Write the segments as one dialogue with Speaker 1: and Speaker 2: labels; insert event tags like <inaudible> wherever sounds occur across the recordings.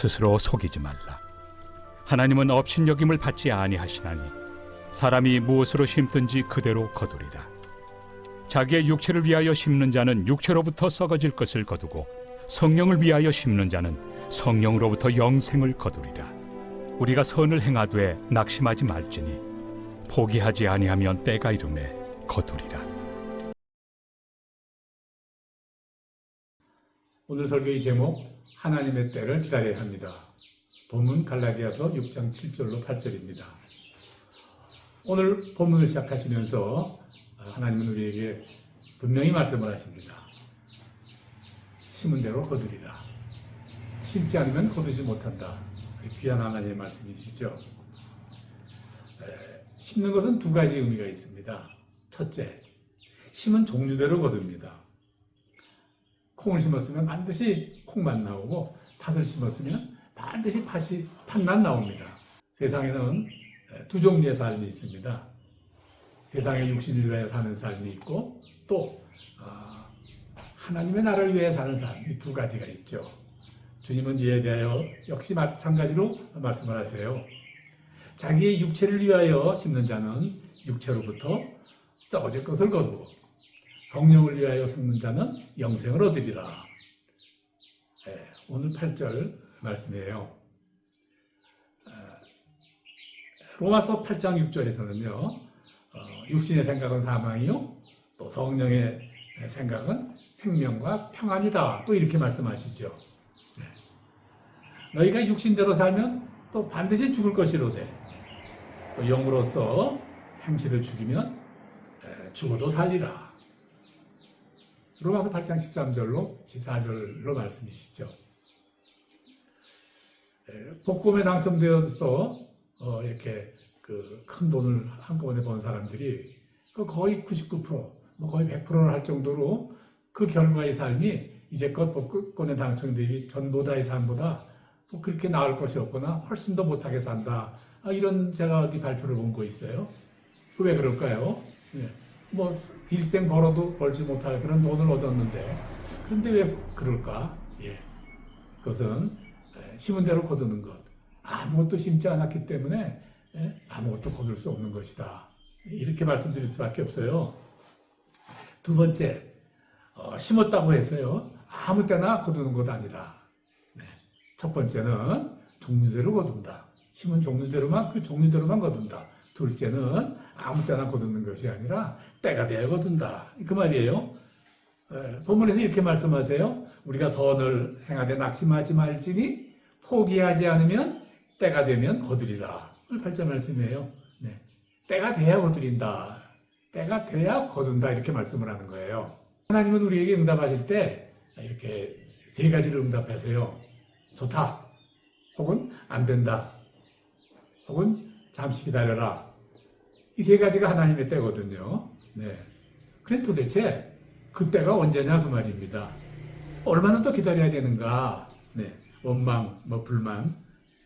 Speaker 1: 스스로 속이지 말라. 하나님은 업신여김을 받지 아니하시나니 사람이 무엇으로 심든지 그대로 거두리라. 자기의 육체를 위하여 심는 자는 육체로부터 썩어질 것을 거두고 성령을 위하여 심는 자는 성령으로부터 영생을 거두리라. 우리가 선을 행하되 낙심하지 말지니 포기하지 아니하면 때가 이름에 거두리라.
Speaker 2: 오늘 설교의 제목 하나님의 때를 기다려야 합니다. 본문 갈라디아서 6장 7절로 8절입니다. 오늘 본문을 시작하시면서 하나님은 우리에게 분명히 말씀을 하십니다. 심은 대로 거두리라. 심지 않으면 거두지 못한다. 귀한 하나님의 말씀이시죠. 에, 심는 것은 두 가지 의미가 있습니다. 첫째, 심은 종류대로 거둡니다. 콩을 심었으면 반드시 콩만 나오고 팥을 심었으면 반드시 팥이 팥만 나옵니다. 세상에는 두 종류의 삶이 있습니다. 세상의 육신을 위하여 사는 삶이 있고 또 아, 하나님의 나라를 위해 사는 삶이 두 가지가 있죠. 주님은 이에 대하여 역시 마찬가지로 말씀을 하세요. 자기의 육체를 위하여 심는 자는 육체로부터 썩어질 것을 거두고 성령을 위하여 심는 자는 영생을 얻으리라. 예, 오늘 8절 말씀이에요. 아, 로마서 8장 6절에서는요, 육신의 생각은 사망이요, 또 성령의 생각은 생명과 평안이다. 또 이렇게 말씀하시죠. 네. 너희가 육신대로 살면 또 반드시 죽을 것이로되, 또 영으로서 행실을 죽이면 에, 죽어도 살리라. 로마서 8장 13절로 14절로 말씀이시죠. 에, 복권에 당첨되어서 어, 이렇게 그 큰 돈을 한꺼번에 번 사람들이 그 거의 99%, 뭐 거의 100%를 할 정도로 그 결과의 삶이 이제껏 복권에 당첨되기 전보다의 삶보다 뭐 그렇게 나을 것이 없거나 훨씬 더 못하게 산다. 아, 이런 제가 어디 발표를 본 거 있어요. 왜 그럴까요? 예. 뭐 일생 벌어도 벌지 못할 그런 돈을 얻었는데 그런데 왜 그럴까? 예. 그것은 에, 심은 대로 거두는 것. 아무것도 심지 않았기 때문에 예? 아무것도 거둘 수 없는 것이다. 이렇게 말씀드릴 수밖에 없어요. 두 번째, 어, 심었다고 해서요. 아무 때나 거두는 것 아니다. 네. 첫 번째는 종류대로 거둔다. 심은 종류대로만 그 종류대로만 거둔다. 둘째는 아무 때나 거두는 것이 아니라 때가 돼야 거둔다. 그 말이에요. 에, 본문에서 이렇게 말씀하세요. 우리가 선을 행하되 낙심하지 말지니 포기하지 않으면 때가 되면 거두리라. 팔자 말씀이에요. 네. 때가 돼야 거두린다. 때가 돼야 거둔다. 이렇게 말씀을 하는 거예요. 하나님은 우리에게 응답하실 때 이렇게 세 가지를 응답하세요. 좋다. 혹은 안 된다. 혹은 잠시 기다려라. 이 세 가지가 하나님의 때거든요. 네. 그래 도대체 그 때가 언제냐 그 말입니다. 얼마나 더 기다려야 되는가? 네. 원망, 뭐 불만,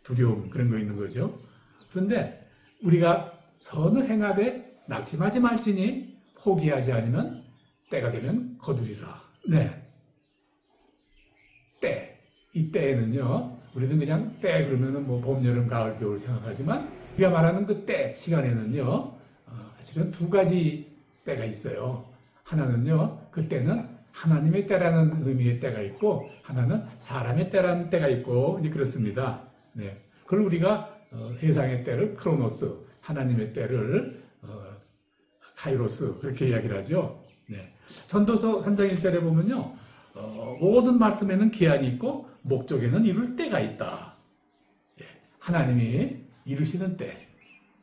Speaker 2: 두려움 그런 거 있는 거죠. 그런데 우리가 선을 행하되 낙심하지 말지니 포기하지 않으면 때가 되면 거두리라. 네. 때. 이 때에는요, 우리는 그냥 때 그러면은 뭐 봄, 여름, 가을, 겨울 생각하지만 우리가 말하는 그 때 시간에는요, 어, 사실은 두 가지 때가 있어요. 하나는요, 그 때는 하나님의 때라는 의미의 때가 있고, 하나는 사람의 때라는 때가 있고, 그렇습니다. 네. 그걸 우리가 어, 세상의 때를 크로노스, 하나님의 때를 어, 카이로스 그렇게 이야기를 하죠. 네. 전도서 3장 1절에 보면요. 어, 모든 말씀에는 기한이 있고 목적에는 이룰 때가 있다. 예, 하나님이 이루시는 때,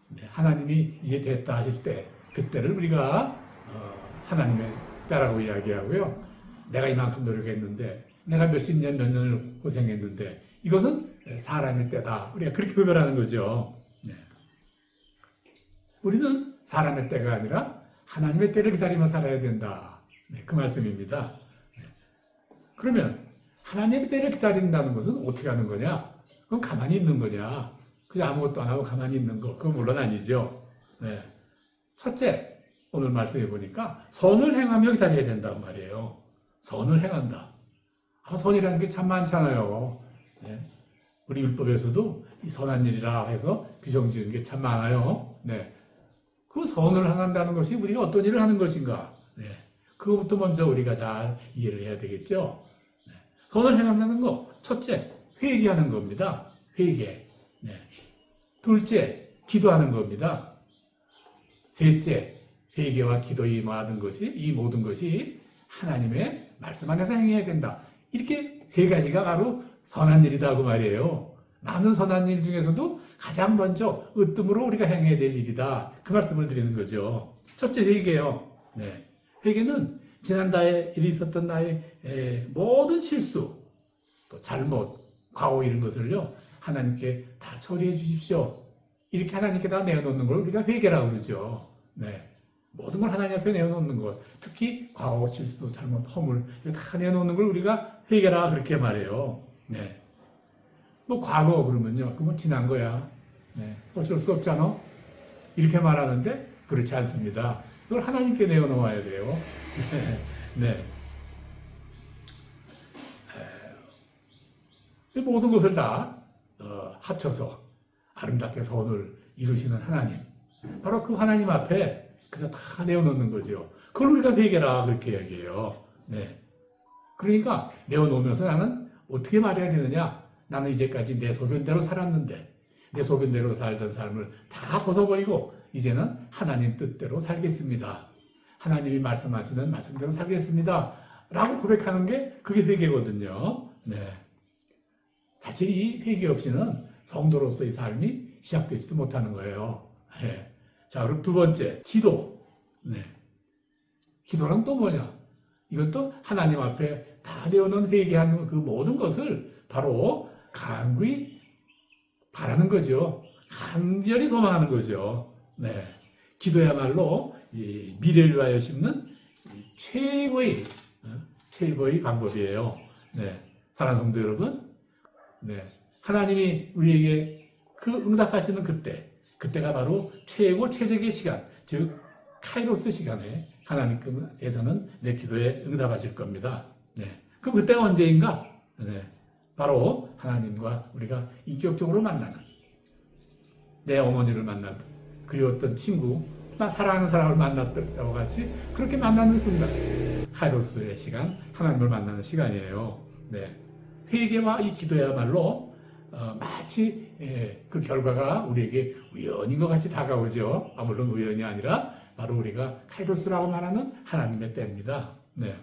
Speaker 2: 네, 하나님이 이제 됐다 하실 때, 그때를 우리가 어, 하나님의 때라고 이야기하고요. 내가 이만큼 노력했는데, 내가 몇십 년, 몇 년을 고생했는데, 이것은 사람의 때다. 우리가 그렇게 구별하는 거죠. 네. 우리는 사람의 때가 아니라 하나님의 때를 기다리며 살아야 된다. 네, 그 말씀입니다. 네. 그러면 하나님의 때를 기다린다는 것은 어떻게 하는 거냐? 그럼 가만히 있는 거냐? 그냥 아무것도 안 하고 가만히 있는 거. 그건 물론 아니죠. 네. 첫째, 오늘 말씀해 보니까 선을 행하며 기다려야 된다고 말이에요. 선을 행한다. 아, 선이라는 게 참 많잖아요. 네. 우리 율법에서도 이 선한 일이라 해서 규정 지은 게 참 많아요. 네. 그 선을 행한다는 것이 우리가 어떤 일을 하는 것인가? 네. 그것부터 먼저 우리가 잘 이해를 해야 되겠죠. 네. 선을 행한다는 거, 첫째, 회개하는 겁니다. 회개. 네. 둘째, 기도하는 겁니다. 셋째, 회개와 기도에 임하는 것이, 이 모든 것이 하나님의 말씀 안에서 행해야 된다. 이렇게 세 가지가 바로 선한 일이다고 말이에요. 많은 선한 일 중에서도 가장 먼저 으뜸으로 우리가 행해야 될 일이다. 그 말씀을 드리는 거죠. 첫째 회개요. 네. 회개는 지난달에 일이 있었던 나의 에, 모든 실수, 또 잘못, 과오 이런 것을요 하나님께 다 처리해 주십시오. 이렇게 하나님께 다 내어놓는 걸 우리가 회개라고 그러죠. 네. 모든 걸 하나님 앞에 내어놓는 것, 특히 과오, 실수, 잘못, 허물 다 내어놓는 걸 우리가 회개라 그렇게 말해요. 네. 뭐 과거 그러면요, 그건 지난 거야. 네. 어쩔 수 없잖아. 이렇게 말하는데 그렇지 않습니다. 이걸 하나님께 내어놓아야 돼요. <laughs> 네. 에, 모든 것을 다 어, 합쳐서 아름답게 선을 이루시는 하나님. 바로 그 하나님 앞에 그저 다 내어놓는 거죠. 그걸 우리가 회개라 그렇게 얘기해요. 네. 그러니까 내어놓으면서 나는 어떻게 말해야 되느냐? 나는 이제까지 내 소견대로 살았는데 내 소견대로 살던 삶을 다 벗어버리고 이제는 하나님 뜻대로 살겠습니다. 하나님이 말씀하시는 말씀대로 살겠습니다. 라고 고백하는 게 그게 회개거든요. 네. 사실 이 회개 없이는 성도로서의 삶이 시작되지도 못하는 거예요. 네. 자, 그럼 두 번째, 기도. 네. 기도는 또 뭐냐? 이것도 하나님 앞에 다 내어놓은 회개하는 그 모든 것을 바로 간구히 바라는 거죠. 간절히 소망하는 거죠. 네. 기도야말로 이 미래를 위하여 심는 이 최고의, 어, 최고의 방법이에요. 네. 사랑하는 성도 여러분. 네. 하나님이 우리에게 그 응답하시는 그때, 그때가 바로 최고 최적의 시간, 즉 카이로스 시간에 하나님께서는 내 기도에 응답하실 겁니다. 네. 그럼 그때가 언제인가? 네. 바로 하나님과 우리가 인격적으로 만나는 내 어머니를 만났던 그리웠던 친구, 나 사랑하는 사람을 만났던 때와 같이 그렇게 만나는 순간 카이로스의 시간, 하나님을 만나는 시간이에요. 네. 회개와 이 기도야말로 어, 마치 예, 그 결과가 우리에게 우연인 것 같이 다가오죠. 아, 물론 우연이 아니라 바로 우리가 카이로스라고 말하는 하나님의 때입니다. 네.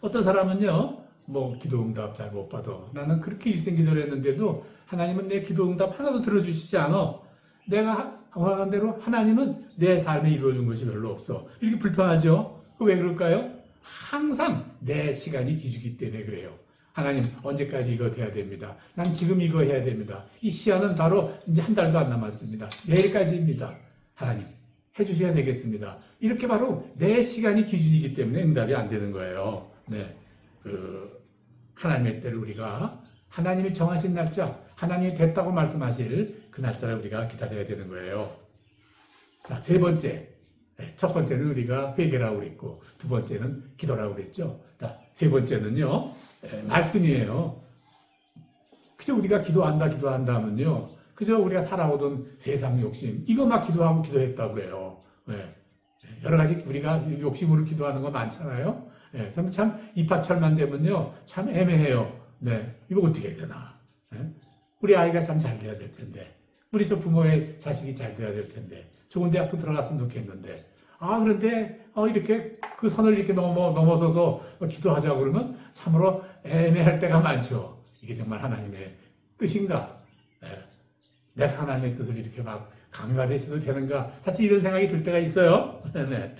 Speaker 2: 어떤 사람은요, 뭐 기도 응답 잘 못 받아. 나는 그렇게 일생 기도를 했는데도 하나님은 내 기도 응답 하나도 들어주시지 않아. 내가 원하는 대로 하나님은 내 삶에 이루어준 것이 별로 없어. 이렇게 불평하죠. 그왜 그럴까요? 항상 내 시간이 기주기 때문에 그래요. 하나님 언제까지 이거 돼야 됩니다. 난 지금 이거 해야 됩니다. 이 시간은 바로 이제 한 달도 안 남았습니다. 내일까지입니다. 하나님 해주셔야 되겠습니다. 이렇게 바로 내 시간이 기준이기 때문에 응답이 안 되는 거예요. 네, 그 하나님의 때를 우리가 하나님이 정하신 날짜, 하나님이 됐다고 말씀하실 그 날짜를 우리가 기다려야 되는 거예요. 자, 세 번째. 네, 첫 번째는 우리가 회개라고 그랬고, 두 번째는 기도라고 그랬죠. 자, 세 번째는요, 에, 말씀이에요. 그저 우리가 기도한다, 기도한다 하면요, 그저 우리가 살아오던 세상 욕심, 막 기도하고 기도했다고 그래요. 네. 여러 가지 우리가 욕심으로 기도하는 거 많잖아요. 예, 저는 참 입하철만 되면요, 참 애매해요. 네, 이거 어떻게 해야 되나? 예? 우리 아이가 참 잘 돼야 될 텐데, 우리 저 부모의 자식이 잘 돼야 될 텐데, 좋은 대학도 들어갔으면 좋겠는데, 아 그런데 어, 이렇게 그 선을 이렇게 넘어 넘어서서 기도하자 그러면 참으로 애매할 때가 많죠. 이게 정말 하나님의 뜻인가? 예. 내가 하나님의 뜻을 이렇게 막 강요하듯이 되는가? 사실 이런 생각이 들 때가 있어요. <laughs> 네.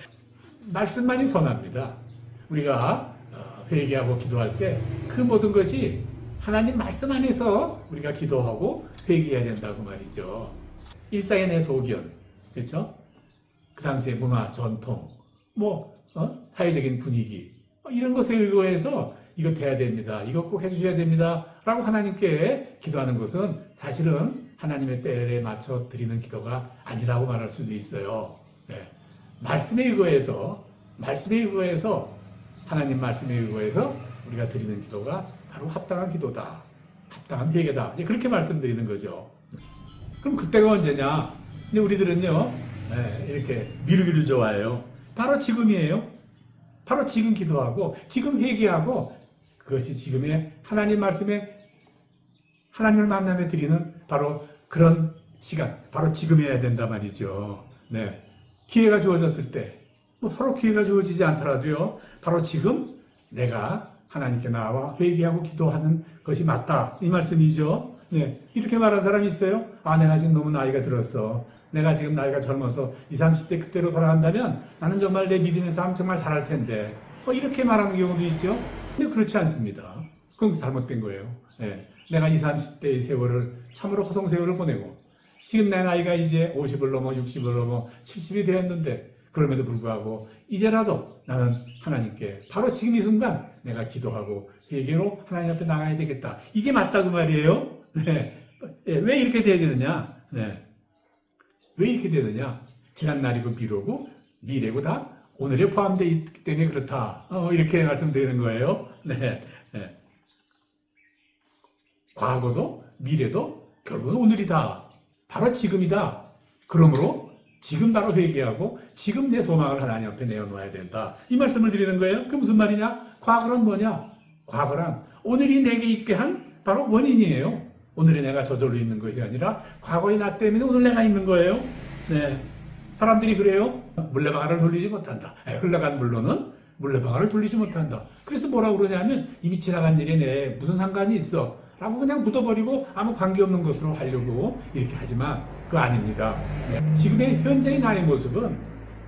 Speaker 2: 말씀만이 선합니다. 우리가 어, 회개하고 기도할 때 그 모든 것이 하나님 말씀 안에서 우리가 기도하고 회개해야 된다고 말이죠. 일상의 내 소견, 그렇죠? 그 당시의 문화, 전통, 뭐 어? 사회적인 분위기 어, 이런 것에 의거해서 이거 돼야 됩니다. 이거 꼭 해주셔야 됩니다.라고 하나님께 기도하는 것은 사실은 하나님의 때에 맞춰 드리는 기도가 아니라고 말할 수도 있어요. 네. 말씀에 의거해서 말씀에 의거해서 하나님 말씀에 의거해서 우리가 드리는 기도가 바로 합당한 기도다. 합당한. 이제 그렇게 말씀드리는 거죠. 그럼 그때가 언제냐? 근데 우리들은요, 네, 이렇게 미루기를 좋아해요. 바로 지금이에요. 바로 지금 기도하고, 지금 회개하고, 그것이 지금의 하나님 말씀에, 하나님을 만나며 드리는 바로 그런 시간, 바로 지금이어야 된다 말이죠. 네. 기회가 주어졌을 때, 뭐 서로 기회가 주어지지 않더라도요, 바로 지금 내가 하나님께 나와 회개하고 기도하는 것이 맞다. 이 말씀이죠. 네. 이렇게 말하는 사람이 있어요? 아, 내가 지금 너무 나이가 들었어. 내가 지금 나이가 젊어서 20, 30대 그때로 돌아간다면 나는 정말 내 믿음의 삶 정말 잘할 텐데. 어, 이렇게 말하는 경우도 있죠. 근데 그렇지 않습니다. 그건 잘못된 거예요. 예. 내가 20, 30대의 세월을 참으로 허송 세월을 보내고 지금 내 나이가 이제 50을 넘어 60을 넘어 70이 되었는데 그럼에도 불구하고 이제라도 나는 하나님께 바로 지금 이 순간 내가 기도하고 회개로 하나님 앞에 나가야 되겠다. 이게 맞다고 말이에요. 네. 예, 왜 이렇게 돼야 되느냐? 네. 왜 이렇게 되느냐? 지난 날이고 미루고 미래고 다 오늘에 포함되어 있기 때문에 그렇다. 어, 이렇게 말씀드리는 거예요. 네. 네. 과거도 미래도 결국은 오늘이다. 바로 지금이다. 그러므로 지금 바로 회개하고 지금 내 소망을 하나님 앞에 내어놓아야 된다. 이 말씀을 드리는 거예요. 그 무슨 말이냐? 과거란 뭐냐? 과거란 오늘이 내게 있게 한 바로 원인이에요. 오늘의 내가 저절로 있는 것이 아니라 과거의 나 때문에 오늘 내가 있는 거예요. 네. 사람들이 그래요. 물레방아를 돌리지 못한다. 에, 흘러간 물로는 물레방아를 돌리지 못한다. 그래서 뭐라고 그러냐면 이미 지나간 일에 내 무슨 상관이 있어. 라고 그냥 묻어버리고 아무 관계없는 것으로 하려고 이렇게 하지만 그거 아닙니다. 네. 지금의 현재의 나의 모습은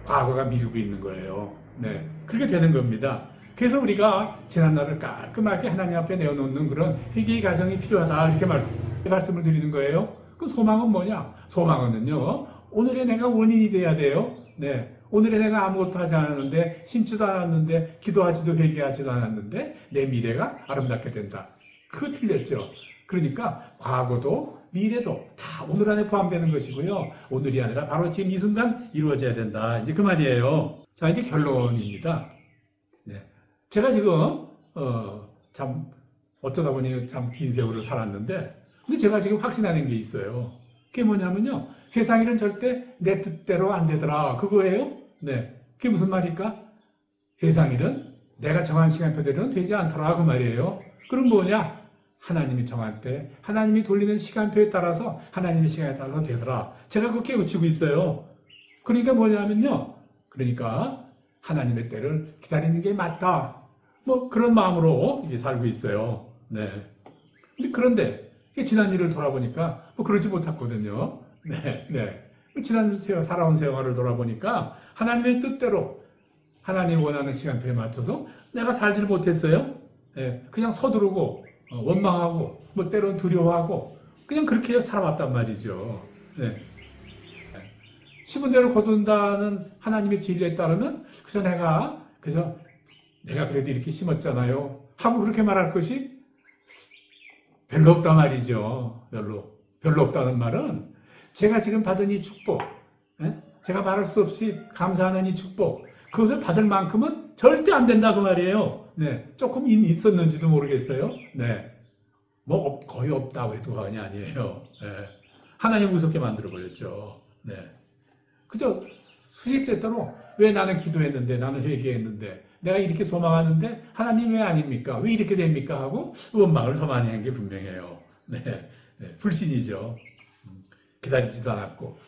Speaker 2: 과거가 미루고 있는 거예요. 네. 그렇게 되는 겁니다. 그래서 우리가 지난 날을 깔끔하게 하나님 앞에 내어놓는 그런 회개의 과정이 필요하다. 이렇게 말씀, 말씀을 드리는 거예요. 그 소망은 뭐냐? 소망은요, 오늘의 내가 원인이 돼야 돼요. 네. 오늘의 내가 아무것도 하지 않았는데, 심지도 않았는데, 기도하지도 회개하지도 않았는데, 내 미래가 아름답게 된다. 그거 틀렸죠. 그러니까 과거도 미래도 다 오늘 안에 포함되는 것이고요. 오늘이 아니라 바로 지금 이 순간 이루어져야 된다. 이제 그 말이에요. 자, 이제 결론입니다. 네. 제가 지금, 어, 참, 어쩌다 보니 참 긴 세월을 살았는데, 근데 제가 지금 확신하는 게 있어요. 그게 뭐냐면요. 세상 일은 절대 내 뜻대로 안 되더라. 그거예요. 네. 그게 무슨 말일까? 세상 일은 내가 정한 시간표대로는 되지 않더라 그 말이에요. 그럼 뭐냐? 하나님이 정한 때 하나님이 돌리는 시간표에 따라서 하나님의 시간에 따라서 되더라. 제가 그거 깨우치고 있어요. 그러니까 뭐냐면요. 그러니까 하나님의 때를 기다리는 게 맞다. 뭐 그런 마음으로 살고 있어요. 네. 그런데 지난 일을 돌아보니까 뭐 그러지 못했거든요. 네, 네. 지난 살아온 세월을 돌아보니까 하나님의 뜻대로 하나님 원하는 시간표에 맞춰서 내가 살지를 못했어요. 네, 그냥 서두르고 어, 원망하고 뭐 때론 두려워하고 그냥 그렇게 살아왔단 말이죠. 네. 심은 대로 거둔다는 하나님의 진리에 따르면 그저 내가 그저 내가 그래도 이렇게 심었잖아요 하고 그렇게 말할 것이 별로 없단 말이죠. 별로 별로 없다는 말은 제가 지금 받은 이 축복, 예? 제가 말할 수 없이 감사하는 이 축복, 그것을 받을 만큼은 절대 안 된다 그 말이에요. 네, 조금 있- 있었는지도 모르겠어요. 네, 뭐 없- 거의 없다고 해도 과언이 아니에요. 네. 하나님 우습게 만들어 버렸죠. 네, 그저 수식대대로 왜 나는 기도했는데 나는 회개했는데 내가 이렇게 소망하는데 하나님 왜 아닙니까? 왜 이렇게 됩니까? 하고 원망을 더 많이 한 게 분명해요. 네, 네, 불신이죠. 음, 기다리지도 않았고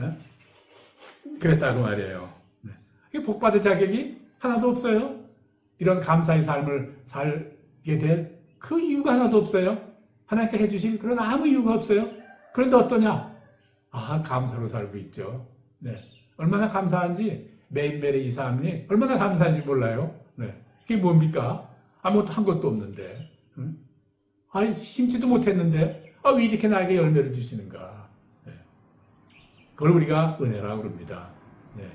Speaker 2: 예? 그랬다고 말이에요. 네. 복받을 자격이 하나도 없어요. 이런 감사의 삶을 살게 될 그 이유가 하나도 없어요. 하나님께 해주신 그런 아무 이유가 없어요. 그런데 어떠냐? 아, 감사로 살고 있죠. 네. 얼마나 감사한지 매일매일의 이 삶이 얼마나 감사한지 몰라요. 네. 그게 뭡니까? 아무것도 한 것도 없는데. 응? 아니, 심지도 못했는데, 아, 왜 이렇게 나에게 열매를 주시는가? 네. 그걸 우리가 은혜라고 그럽니다. 네.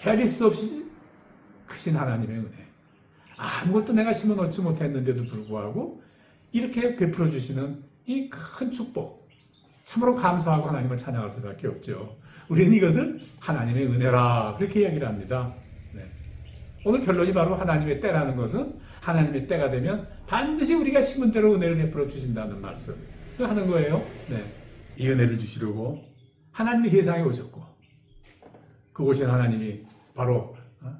Speaker 2: 헤아릴 수 없이 크신 하나님의 은혜. 아무것도 내가 심어 놓지 못했는데도 불구하고 이렇게 베풀어 주시는 이 큰 축복. 참으로 감사하고 하나님을 찬양할 수밖에 없죠. 우리는 이것을 하나님의 은혜라 그렇게 이야기를 합니다. 네. 오늘 결론이 바로 하나님의 때라는 것은 하나님의 때가 되면 반드시 우리가 심은 대로 은혜를 베풀어 주신다는 말씀. 그 하는 거예요. 네. 이 은혜를 주시려고 하나님이 세상에 오셨고 그 오신 하나님이 바로 어?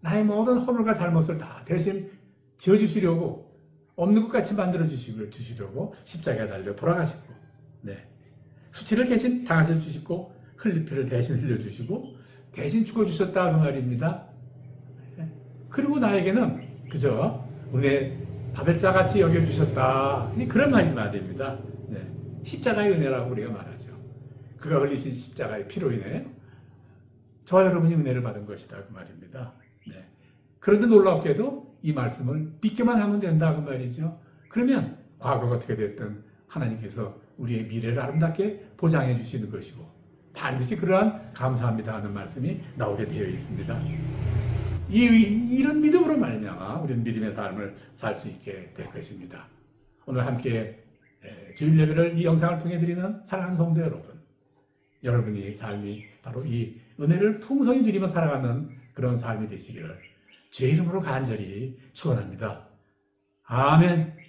Speaker 2: 나의 모든 허물과 잘못을 다 대신 지어주시려고 없는 것 같이 만들어 주시려고 십자가에 달려 돌아가시고 네. 수치를 대신 당하셔 주시고 흘릴 피를 대신 흘려 주시고 대신 죽어 주셨다 그 말입니다. 네. 그리고 나에게는 그저 은혜 받을 자 같이 여겨 주셨다. 그런 말이 말입니다. 네. 십자가의 은혜라고 우리가 말하죠. 그가 흘리신 십자가의 피로 인해 저와 여러분이 은혜를 받은 것이다 그 말입니다. 네. 그런데 놀랍게도 이 말씀을 믿기만 하면 된다 그 말이죠. 그러면 과거가 어떻게 됐든 하나님께서 우리의 미래를 아름답게 보장해 주시는 것이고 반드시 그러한 감사합니다 하는 말씀이 나오게 되어 있습니다. 이, 이런 믿음으로 말미암아 우리는 믿음의 삶을 살 수 있게 될 것입니다. 오늘 함께 에, 주일 예배를 이 영상을 통해 드리는 사랑하는 성도 여러분, 여러분이 삶이 바로 이 은혜를 풍성히 누리며 살아가는 그런 삶이 되시기를 주의 이름으로 간절히 축원합니다. 아멘.